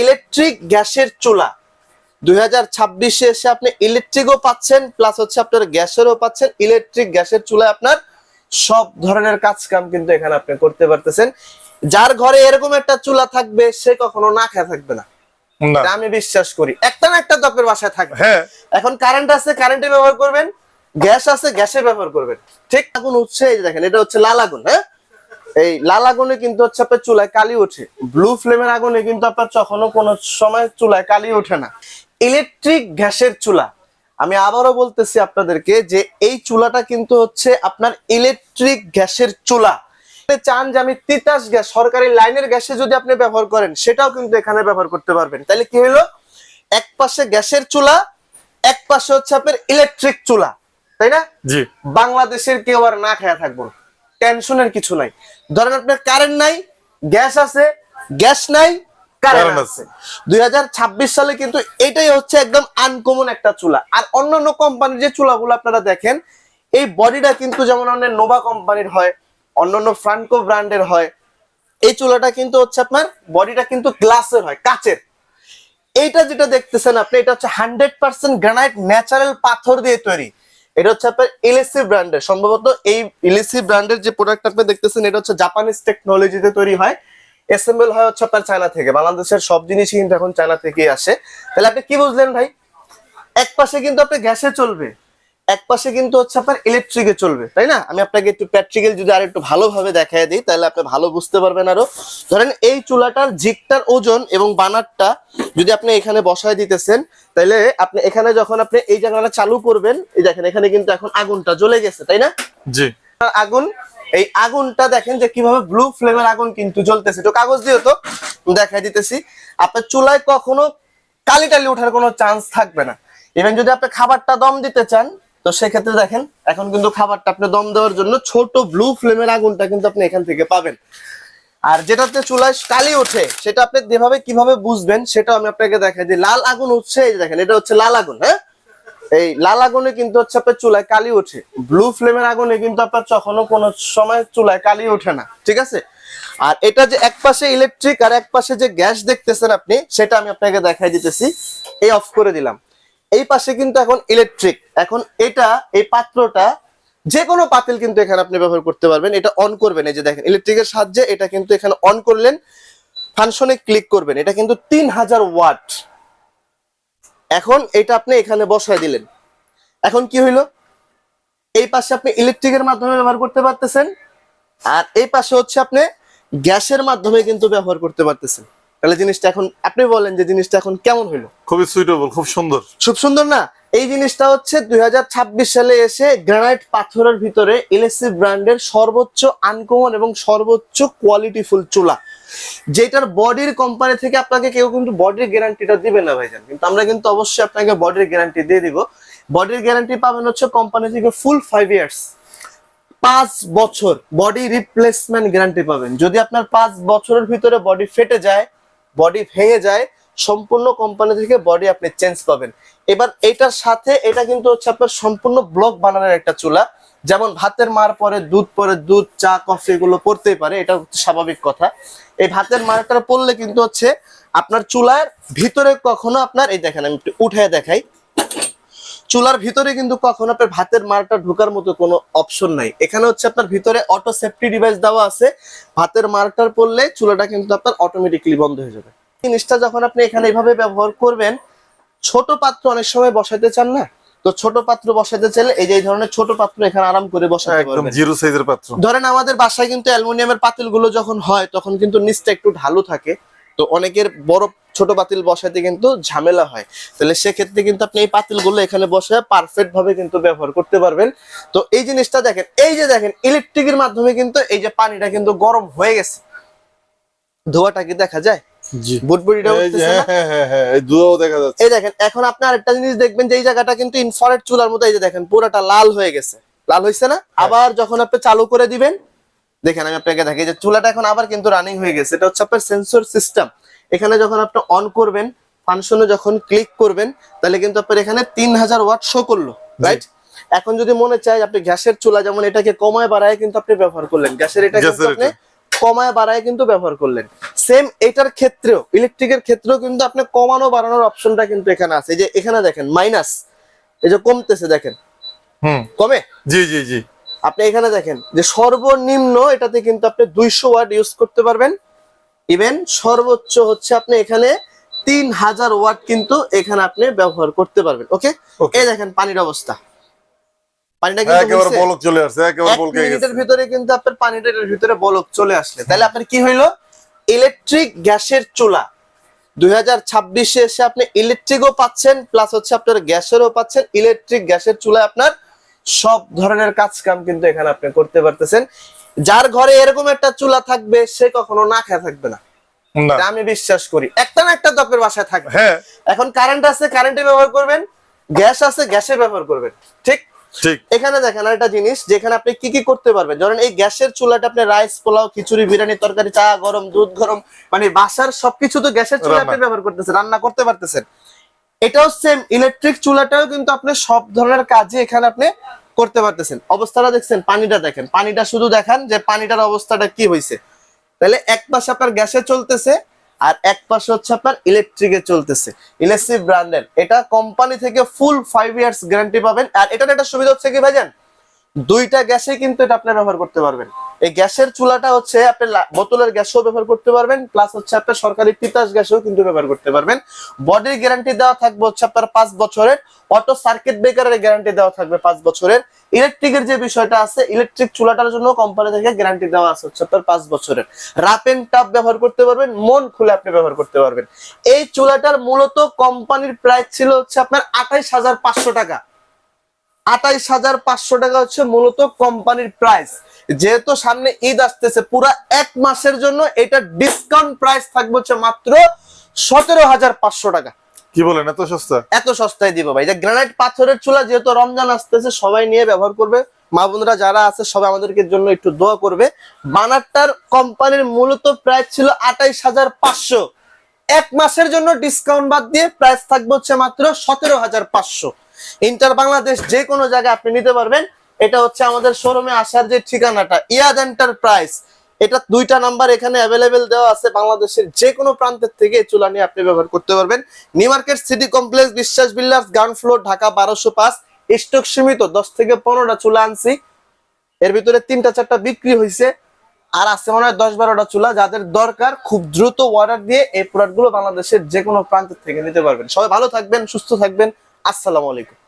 Electric গ্যাসের চুলা। দুই হাজার ছাব্বিশে এসে আপনি ইলেকট্রিকও পাচ্ছেন প্লাস হচ্ছে আপনার গ্যাসেরও পাচ্ছেন। ইলেকট্রিক গ্যাসের চুলায় আপনার সব ধরনের কাজ কাম কিন্তু এখানে আপনি করতে পারতেছেন। যার ঘরে এরকম একটা চুলা থাকবে সে কখনো না খেয়ে থাকবে না। আমি বিশ্বাস করি। একটা না একটা আপনার বাসায় থাকবে। হ্যাঁ। এখন কারেন্ট আছে কারেন্টে ব্যবহার করবেন গ্যাস আছে গ্যাসের ব্যবহার করবেন। ঠিক আগুন উঠছে এই যে দেখেন এটা হচ্ছে লাল আগুন হ্যাঁ? এই লাল আগুনে কিন্তু হচ্ছে আপনার চুলায় কালি ওঠে। ব্লু ফ্লেমের আগুনে কিন্তু আপনার কখনো কোনো সময় চুলায় কালি ওঠে না। ইলেকট্রিক গ্যাসের চুলা। আমি আবারও বলতেছি আপনাদেরকে যে এই চুলাটা কিন্তু হচ্ছে আপনার ইলেকট্রিক গ্যাসের চুলা। চান যে আমি তিতাস গ্যাস সরকারি লাইনের গ্যাসে যদি আপনি ব্যবহার করেন সেটাও কিন্তু এখানে ব্যবহার করতে পারবেন। তাহলে কি হলো? এক পাশে গ্যাসের চুলা এক পাশে হচ্ছে আপনার ইলেকট্রিক চুলা। তাই না? জি। বাংলাদেশের কেউ আর না খেয়া থাকব। টেনশনের কিছু নাই। ধরেন আপনার কারেন্ট নাই গ্যাস আছে গ্যাস নাই কারেন্ট আছে। দুই হাজার ছাব্বিশ সালে কিন্তু এটাই হচ্ছে একদম আনকমন একটা চুলা। আর অন্যান্য কোম্পানির যে চুলাগুলো আপনারা দেখেন এই বডিটা কিন্তু যেমন অনেক নোভা কোম্পানির হয় অন্যান্য ফ্রান্কো ব্র্যান্ডের হয় এই চুলাটা কিন্তু হচ্ছে আপনার বডিটা কিন্তু গ্লাসের হয় কাচের। এইটা যেটা দেখতেছেন আপনি এটা হচ্ছে হান্ড্রেড পার্সেন্ট গ্রানাইট ন্যাচারাল পাথর দিয়ে তৈরি। এটা হচ্ছে আপনার এলএসি ব্র্যান্ডের সম্ভবত এই এলএসি ব্র্যান্ডের যে প্রোডাক্ট আপনি দেখতেছেন, এটা হচ্ছে জাপানিজ টেকনোলজিতে তৈরি হয়। অ্যাসেম্বল হয় হচ্ছে আপনার চায়না থেকে। বাংলাদেশের সব জিনিসই কিন্তু এখন চায়না থেকেই আসে। তাহলে আপনি কি বুঝলেন ভাই? এক পাশে কিন্তু আপনি গ্যাসে চলবে। এক পাশে কিন্তু হচ্ছে আপনার ইলেকট্রিকে চলবে তাই না? আমি আপনাকে একটু প্র্যাকটিক্যাল যদি আর একটু ভালোভাবে দেখায় দিই তাহলে আপনি ভালো বুঝতে পারবেন আরও। ধরেন এই চুলাটার জিকটার ওজন এবং বানারটা যদি আপনি এখানে বসায় দিতেছেন তাহলে আপনি এখানে যখন আপনি এই জায়গাটা চালু করবেন এই দেখেন এখানে কিন্তু এখন আগুনটা জ্বলে গেছে তাই না? জি। আগুন এই আগুনটা দেখেন যে কীভাবে ব্লু ফ্লেমের আগুন কিন্তু জ্বলতেছে। তো কাগজ দিয়ে তো দেখাই দিতেছি। আপনার চুলায় কখনো কালি টালি ওঠার কোনো চান্স থাকবে না। ইভেন যদি আপনি খাবারটা দম দিতে চান তো সেক্ষেত্রে দেখেন, এখন কিন্তু খাবারটা আপনি দম দেওয়ার জন্য ছোট ব্লু ফ্লেমের আগুনটা কিন্তু আপনি এখান থেকে পাবেন। আর যেটাতে চুলায় কালি ওঠে, সেটা আপনি যেভাবে কীভাবে বুঝবেন সেটা আমি আপনাকে দেখাই দিই। লাল আগুন উঠছে এই যে দেখেন, এটা হচ্ছে লাল আগুন হ্যাঁ? এই লাল আগুনে কিন্তু হচ্ছে আপনার চুলায় কালি ওঠে। ব্লু ফ্লেমের আগুনে কিন্তু আপনার কখনো কোনো সময় চুলায় কালি ওঠে না, ঠিক আছে? আর এটা যে এক পাশে ইলেকট্রিক আর এক পাশে যে গ্যাস দেখতেছেন আপনি, সেটা আমি আপনাকে দেখাই দিতেছি। এই অফ করে দিলাম। এই পাশে কিন্তু এখন ইলেকট্রিক এখন এটা, এই পাত্রটা যে কোনো পাতিল কিন্তু এখানে আপনি ব্যবহার করতে পারবেন। এটা অন করবেন। এই যে দেখেন ইলেকট্রিকের সাহায্যে এটা কিন্তু এখানে অন করলেন। ফাংশনে ক্লিক করবেন। এটা কিন্তু তিন হাজার ওয়াট এখন এটা আপনি এখানে বসায় দিলেন। এখন কি হইল? এই পাশে আপনি ইলেকট্রিকের মাধ্যমে ব্যবহার করতে পারতেছেন। আর এই পাশে হচ্ছে আপনি গ্যাসের মাধ্যমে কিন্তু ব্যবহার করতে পারতেছেন। তাহলে জিনিসটা এখন আপনি বলেন যে জিনিসটা এখন কেমন হইল? খুবই সুইটেবল খুব সুন্দর। খুব সুন্দর না? এই জিনিসটা হচ্ছে দু হাজার ছাব্বিশ সালে এসে গ্রানাইট পাথরের ভিতরে এলএসসি ব্র্যান্ডের সর্বোচ্চ আনকমন এবং সর্বোচ্চ কোয়ালিটিফুল চুলা। যেটার বডির কোম্পানি থেকে আপনাকে কেউ কিন্তু বডির গ্যারান্টিটা দিবে না ভাইজান। কিন্তু আমরা কিন্তু অবশ্যই আপনাকে বডির গ্যারান্টি দিয়ে দিব। বডির গ্যারান্টি পাবেন হচ্ছে কোম্পানি থেকে ফুল ফাইভ ইয়ার্স পাঁচ বছর বডি রিপ্লেসমেন্ট গ্যারান্টি পাবেন। যদি আপনার পাঁচ বছরের ভিতরে বডি ফেটে যায় বডি ভেঙে যায়, সম্পূর্ণ কোম্পানি থেকে বডি আপনি চেঞ্জ পাবেন। এবার এটার সাথে এটা কিন্তু হচ্ছে আপনার সম্পূর্ণ ব্লক বানানোর একটা চুলা। যেমন ভাতের মার পরে দুধ পরে দুধ, চা কফি এগুলো পড়তেই পারে, এটা হচ্ছে স্বাভাবিক কথা। এই ভাতের মারটা পড়লে কিন্তু হচ্ছে আপনার চুলার ভিতরে কখনো আপনার, এই দেখেন আমি একটু উঠে দেখাই। চুলার ভিতরে কিন্তু কখনো আপনার ভাতের মারটা ঢোকার মতো কোনো অপশন নাই। এখানে হচ্ছে আপনার ভিতরে অটো সেফটি ডিভাইস দেওয়া আছে। ভাতের মারটার পড়লে চুলাটা কিন্তু আপনার অটোমেটিকলি বন্ধ হয়ে যাবে। জিনিসটা যখন আপনি এখানে এইভাবে ব্যবহার করবেন ছোট পাত্র অনেক সময় বসাইতে চান না? তো ছোট পাত্র বসাইতে চাইলে এই যে এই ধরনের ছোট পাত্র এখানে আরাম করে বসাতে একদম জিরো সাইজের পাত্র। ধরেন আমাদের বাসায় কিন্তু অ্যালুমিনিয়ামের পাতিলগুলো যখন হয় তখন কিন্তু নিচটা একটু ঢালু থাকে। তো অনেকের বড় ছোট পাতিল বসাতে কিন্তু ঝামেলা হয়। তাহলে সেক্ষেত্রে কিন্তু আপনি এই পাতিলগুলো এখানে বসে পারফেক্ট ভাবে কিন্তু ব্যবহার করতে পারবেন। তো এই জিনিসটা দেখেন এই যে দেখেন ইলেকট্রিকের মাধ্যমে কিন্তু এই যে পানিটা কিন্তু গরম হয়ে গেছে। ধোয়াটা কি দেখা যায়? এই? হ্যাঁ হ্যাঁ হ্যাঁ এই দেখেন এখন আপনি আরেকটা জিনিস দেখবেন যে এই জায়গাটা কিন্তু চুলার মতো এই যে দেখেন পুরোটা লাল হয়ে গেছে। লাল হয়েছে না? আবার যখন আপনি চালু করে দিবেন দেখেন আমি আপনাকে দেখি যে চুলাটা এখন আবার কিন্তু রানিং হয়ে গেছে। এটা হচ্ছে আপনার সেন্সর সিস্টেম এখানে যখন আপনি অন করবেন ফাংশনে যখন ক্লিক করবেন তাহলে কিন্তু আপনার এখানে তিন হাজার ওয়াট শো করল রাইট এখন যদি মনে চায় আপনি গ্যাসের চুলা যেমন এটাকে কমায় বাড়ায় কিন্তু আপনি ব্যবহার করলেন। গ্যাসের এটা কিন্তু আপনি কমায় বাড়ায় কিন্তু ব্যবহার করলেন। সেম এটার ক্ষেত্রেও ইলেকট্রিকের ক্ষেত্রেও কিন্তু আপনি কমানো বাড়ানোর অপশনটা কিন্তু এখানে আছে। এই যে এখানে দেখেন মাইনাস এই যে কমতেছে দেখেন। হুম। কমে? জি জি জি। আপনি এখানে দেখেন যে সর্বনিম্ন এটাতে কিন্তু আপনি দুইশো ওয়াট ইউজ করতে পারবেন। ইভেন সর্বোচ্চ হচ্ছে আপনি এখানে তিন হাজার ওয়াট কিন্তু এখানে আপনি ব্যবহার করতে পারবেন ওকে? এই দেখেন পানির অবস্থা। পানিটা কিন্তু বলক চলে আসছে একেবারে এক মিনিটের ভিতরে কিন্তু আপনার পানিটা ভিতরে বলক চলে আসলে। তাহলে আপনার কি হইল? ইলেকট্রিক গ্যাসের চুলা। দুই হাজার ছাব্বিশে এসে আপনি ইলেকট্রিকও পাচ্ছেন প্লাস হচ্ছে আপনার গ্যাসেরও পাচ্ছেন। ইলেকট্রিক গ্যাসের চুলা আপনার সব ধরনের কাজ কাম কিন্তু এখানে আপনি করতে পারতেছেন। যার ঘরে এরকম একটা চুলা থাকবে সে কখনো না খেয়ে থাকবে না। আমি বিশ্বাস করি। একটা না একটা দপের বাসায় থাকবে। হ্যাঁ। এখন কারেন্ট আছে কারেন্টে ব্যবহার করবেন। গ্যাস আছে গ্যাসে ব্যবহার করবেন। ঠিক? ঠিক। এখানে দেখেন একটা জিনিস যেখানে আপনি কি কি করতে পারবেন। ধরেন এই গ্যাসের চুলাটা আপনি রাইস পোলাও খিচুড়ি বিরিয়ানি তরকারি চা গরম দুধ গরম মানে বাসার সবকিছু তো গ্যাসের চুলা আপনি ব্যবহার করতেছেন রান্না করতে পারতেছেন। এটাও সেম ইলেকট্রিক চুলাটাও কিন্তু আপনি সব ধরনের কাজে এখানে আপনি করতে পারতেছেন। অবস্থাটা দেখছেন, পানিটা দেখেন। পানিটা শুধু দেখান যে পানিটার অবস্থাটা কি হয়েছে তাহলে এক পাশে আপনার গ্যাসে চলতেছে আর এক পাশে হচ্ছে আপনার ইলেকট্রিকে চলতেছে। ইলেকট্রিক ব্র্যান্ডের এটা কোম্পানি থেকে ফুল ফাইভ ইয়ার্স গ্যারান্টি পাবেন। আর এটার একটা সুবিধা হচ্ছে কি ভাইজান? দুইটা গ্যাসে কিন্তু এটা আপনি ব্যবহার করতে পারবেন। এই গ্যাসের চুলাটা হচ্ছে আপনি বোতলের গ্যাসও ব্যবহার করতে পারবেন প্লাস হচ্ছে আপনার সরকারি তিতাস গ্যাসও কিন্তু ব্যবহার করতে পারবেন। বডির গ্যারান্টি দেওয়া থাকবে হচ্ছে আপনার পাঁচ বছরের অটো সার্কিট ব্রেকারের গ্যারান্টি দেওয়া থাকবে পাঁচ বছরের। ইলেকট্রিকের যে বিষয়টা আছে ইলেকট্রিক চুলাটার জন্য কোম্পানি থেকে গ্যারান্টি দেওয়া আছে হচ্ছে আপনার পাঁচ বছরের। রাপ এন্ড টাপ ব্যবহার করতে পারবেন, মন খুলে আপনি ব্যবহার করতে পারবেন। এই চুলাটার মূলত কোম্পানির প্রাইস ছিল হচ্ছে আপনার আঠাইশ হাজার পাঁচশো টাকা। আঠাইশ হাজার পাঁচশো টাকা হচ্ছে মূলত কোম্পানির প্রাইস যেহেতু সামনে ঈদ আসতেছে পুরা এক মাসের জন্য এটা ডিসকাউন্ট প্রাইস থাকবে হচ্ছে মাত্র সতেরো হাজার পাঁচশো টাকা। কি বলেন এত সস্তা? এত সস্তায় দিব ভাই। যে গ্রানাইট পাথরের চুলা যেহেতু রমজান আসতেছে সবাই নিয়ে ব্যবহার করবে। মা বোনরা যারা আছে সবাই আমাদেরকে জন্য একটু দোয়া করবে। বানারটার কোম্পানির মূলত প্রাইস ছিল আঠাইশ হাজার পাঁচশো। এক মাসের জন্য ডিসকাউন্ট বাদ দিয়ে প্রাইস থাকবে হচ্ছে মাত্র সতেরো হাজার পাঁচশো। ইন্টার বাংলাদেশ যে কোনো জায়গায় আপনি নিতে পারবেন। এটা হচ্ছে আমাদের শোরুমে আসার যে ঠিকানাটা, ইয়াদ এন্টারপ্রাইজ। এটা দুইটা নাম্বার এখানে অ্যাভেলেবেল দেওয়া আছে। বাংলাদেশের যে কোনো প্রান্তের থেকে চুলা নিয়ে আপনি ব্যবহার করতে পারবেন। New market city complex Biswas builders ground floor Dhaka বারোশো পাঁচ। স্টক সীমিত, দশ থেকে পনেরোটা চুলা আনছি। এর ভিতরে তিনটা চারটা বিক্রি হয়েছে। আর আছে মনে হয় দশ বারোটা চুলা, যাদের দরকার খুব দ্রুত অর্ডার দিয়ে এই প্রোডাক্টগুলো বাংলাদেশের যে কোনো প্রান্তের থেকে নিতে পারবেন। সবাই ভালো থাকবেন, সুস্থ থাকবেন। আসসালামু আলাইকুম।